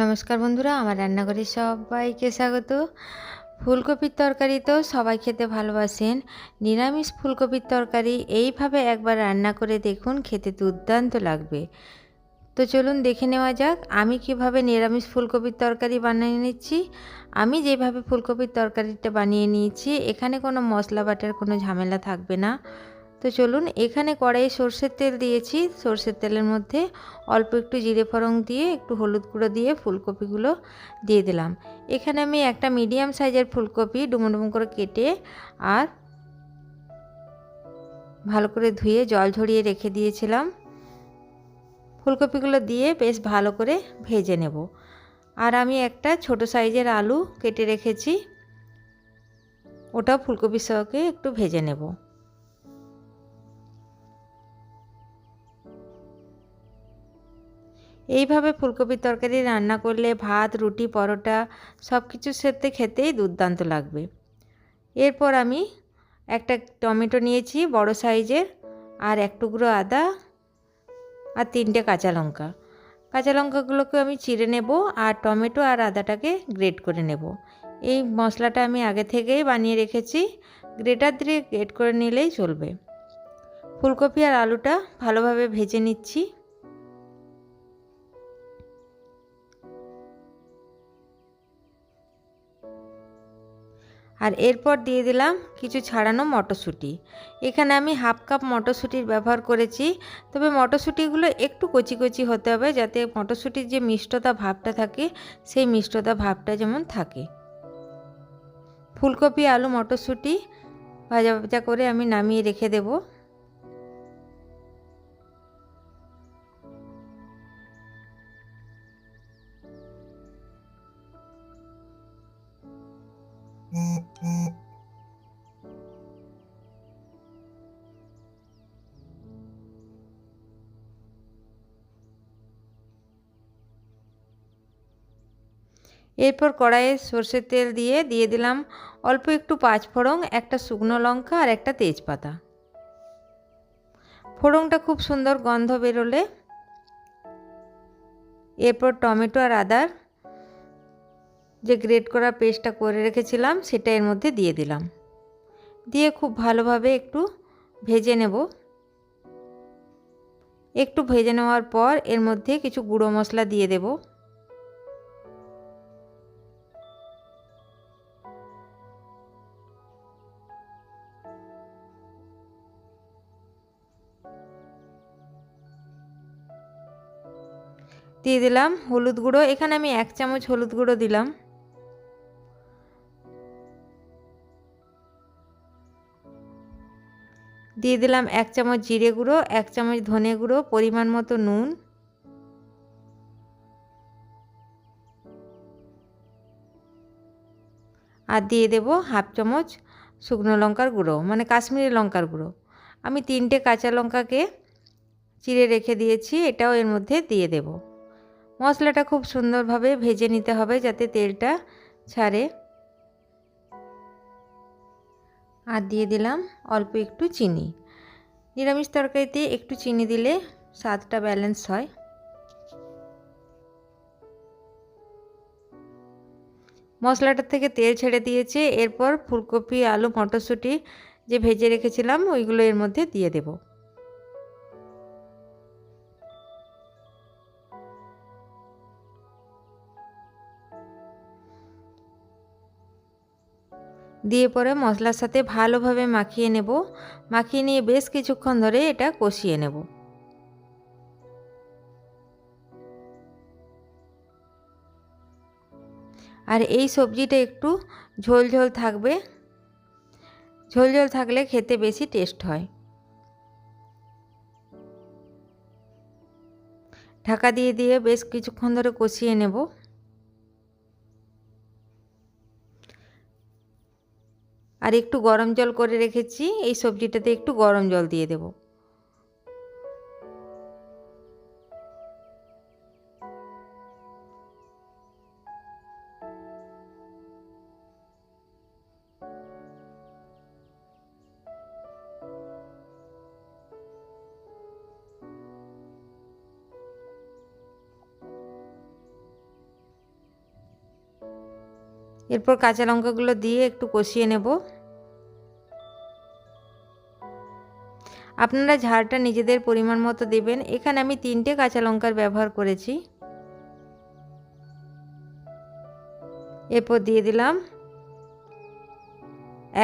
নমস্কার বন্ধুরা, আমার রান্নাঘরে সবাইকে স্বাগত। ফুলকপির তরকারি তো সবাই খেতে ভালোবাসেন। নিরামিষ ফুলকপির তরকারি এইভাবে একবার রান্না করে দেখুন, খেতে দুর্দান্ত লাগবে। তো চলুন দেখে নেওয়া যাক, আমি কীভাবে নিরামিষ ফুলকপির তরকারি বানিয়ে নিচ্ছি। আমি যেভাবে ফুলকপির তরকারিটা বানিয়ে নিয়েছি, এখানে কোনো মশলা বাটার কোনো ঝামেলা থাকবে না। তো চলুন এখানে কড়াইয়ে সর্ষের তেল দিয়েছি। সর্ষের তেলের মধ্যে অল্প একটু জিরে ফোড়ন দিয়ে, একটু হলুদ গুঁড়ো দিয়ে ফুলকপিগুলো দিয়ে দিলাম। এখানে আমি একটা মিডিয়াম সাইজের ফুলকপি ডুমো ডুমো করে কেটে আর ভালো করে ধুয়ে জল ঝরিয়ে রেখে দিয়েছিলাম। ফুলকপিগুলো দিয়ে বেশ ভালো করে ভেজে নেব। আর আমি একটা ছোট সাইজের আলু কেটে রেখেছি। ওটা ফুলকপির সহকে একটু ভেজে নেব। এইভাবে ফুলকপির তরকারি রান্না করলে ভাত, রুটি, পরোটা সব কিছুর সাথে খেতেই দুর্দান্ত লাগবে। এরপর আমি একটা টমেটো নিয়েছি বড় সাইজের আর এক টুকরো আদা আর তিনটে কাঁচা লঙ্কা। কাঁচা লঙ্কাগুলোকে আমি চিড়ে নেব আর টমেটো আর আদাটাকে গ্রেট করে নেব। এই মশলাটা আমি আগে থেকেই বানিয়ে রেখেছি, গ্রেটার দিয়ে গ্রেট করে নিলেই চলবে। ফুলকপি আর আলুটা ভালোভাবে ভেজে নিচ্ছি। আর এরপর দিয়ে দিলাম কিছু ছাড়ানো মটরশুঁটি। এখানে আমি হাফ কাপ মটরশুঁটির ব্যবহার করেছি, তবে মটরশুঁটিগুলো একটু কচি কচি হতে হবে যাতে মটরশুঁটির যে মিষ্টতা ভাবটা থাকে, সেই মিষ্টতা ভাবটা যেমন থাকে। ফুলকপি, আলু, মটরশুঁটি ভাজা ভাজা করে আমি নামিয়ে রেখে দেবো। এরপর কড়াইয়ে সর্ষের তেল দিয়ে দিয়ে দিলাম অল্প একটু পাঁচ ফোড়ং একটা শুকনো লঙ্কা আর একটা তেজপাতা। ফোড়ংটা খুব সুন্দর গন্ধ বেরোলে। এরপর টমেটো আর আদার যে গ্রেট করা পেস্টটা করে রেখেছিলাম, সেটা এর মধ্যে দিয়ে দিলাম। দিয়ে খুব ভালোভাবে একটু ভেজে নেব। একটু ভেজে নেওয়ার পর এর মধ্যে কিছু গুঁড়ো মশলা দিয়ে দেবো। দিয়ে দিলাম হলুদ গুঁড়ো। এখানে আমি এক চামচ হলুদ গুঁড়ো দিলাম। দিয়ে দিলাম এক চামচ জিরে গুঁড়ো, এক চামচ ধনে গুঁড়ো, পরিমাণ মতো নুন। আর দিয়ে দেব হাফ চামচ শুকনো লঙ্কার গুঁড়ো মানে কাশ্মীরি লঙ্কার গুঁড়ো। আমি তিনটে কাঁচা লঙ্কাকে চিড়ে রেখে দিয়েছি, এটাও এর মধ্যে দিয়ে দেবো। মশলাটা খুব সুন্দরভাবে ভেজে নিতে হবে যাতে তেলটা ছাড়ে। আর দিয়ে দিলাম অল্প একটু চিনি। নিরামিষ তরকারিতে একটু চিনি দিলে স্বাদটা ব্যালেন্স হয়। মশলাটার থেকে তেল ছেড়ে দিয়েছে, এরপর ফুলকপি, আলু, মটরশুঁটি যে ভেজে রেখেছিলাম, ওইগুলো এর মধ্যে দিয়ে দেবো। দিয়ে পরে মশলার সাথে ভালোভাবে মাখিয়ে নেব। মাখিয়ে নিয়ে বেশ কিছুক্ষণ ধরে এটা কষিয়ে নেব। আর এই সবজিটা একটু ঝোল ঝোল থাকবে। ঝোল ঝোল থাকলে খেতে বেশি টেস্ট হয়। ঢাকা দিয়ে দিয়ে বেশ কিছুক্ষণ ধরে কষিয়ে নেব। আর একটু গরম জল করে রেখেছি এই সবজিটাতে একটু গরম জল দিয়ে দেবো। এরপর কাঁচা লঙ্কাগুলো দিয়ে একটু কষিয়ে নেব। আপনারা ঝালটা নিজেদের পরিমাণ মতো দেবেন। এখানে আমি তিনটে কাঁচা লঙ্কার ব্যবহার করেছি। এরপর দিয়ে দিলাম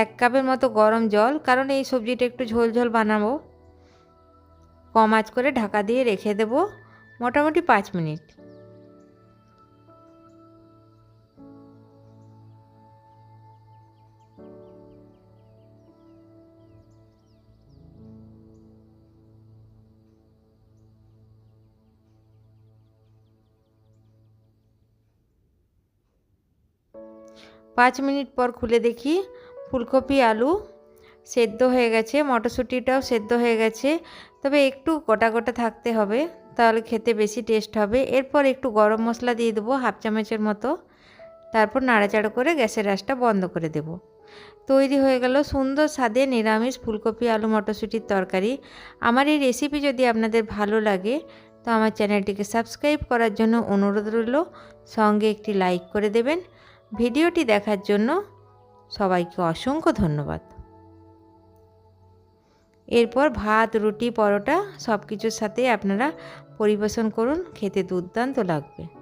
এক কাপের মতো গরম জল, কারণ এই সবজিটা একটু ঝোল ঝোল বানাবো। কম আঁচ করে ঢাকা দিয়ে রেখে দেব। মোটামুটি পাঁচ মিনিট। পাঁচ মিনিট পর খুলে দেখি ফুলকপি, আলু সেদ্ধ হয়ে গেছে, মটরশুঁটিটাও সেদ্ধ হয়ে গেছে। তবে একটু গোটা গোটা থাকতে হবে, তাহলে খেতে বেশি টেস্ট হবে। এরপর একটু গরম মশলা দিয়ে দেবো হাফ চামচের মতো। তারপর নাড়াচাড়া করে গ্যাসের রাসটা বন্ধ করে দেব। তৈরি হয়ে গেল সুন্দর স্বাদে নিরামিষ ফুলকপি, আলু, মটরশুঁটির তরকারি। আমার এই রেসিপি যদি আপনাদের ভালো লাগে, তো আমার চ্যানেলটিকে সাবস্ক্রাইব করার জন্য অনুরোধ রইল। সঙ্গে একটি লাইক করে দেবেন। ভিডিওটি দেখার জন্য সবাইকে অসংখ্য ধন্যবাদ। এরপর ভাত, রুটি, পরোটা সব কিছুর সাথে আপনারা পরিবেশন করুন, খেতে দুর্দান্ত লাগবে।